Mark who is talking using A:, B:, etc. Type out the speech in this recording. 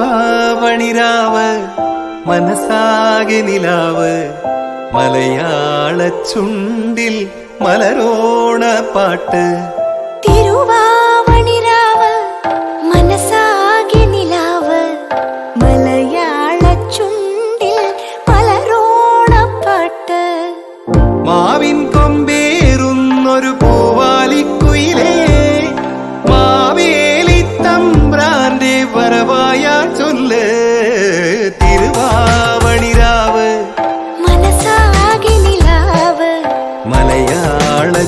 A: തിരുവാവണിരാവ് മനസ്സാകെ നിലാവ്. മലയാള ചുണ്ടിൽ മലരോണ പാട്ട്.
B: തിരുവാവണിരാവ് മനസ്സാകെ നിലാവ്. മലയാള ചുണ്ടിൽ മലരോണപ്പാട്ട്
A: മാവിൻ കൊമ്പേറുന്നൊരു പൂവാലിക്കുയിലേ മാവേലി തമ്പ്രാന്റെ വരവായ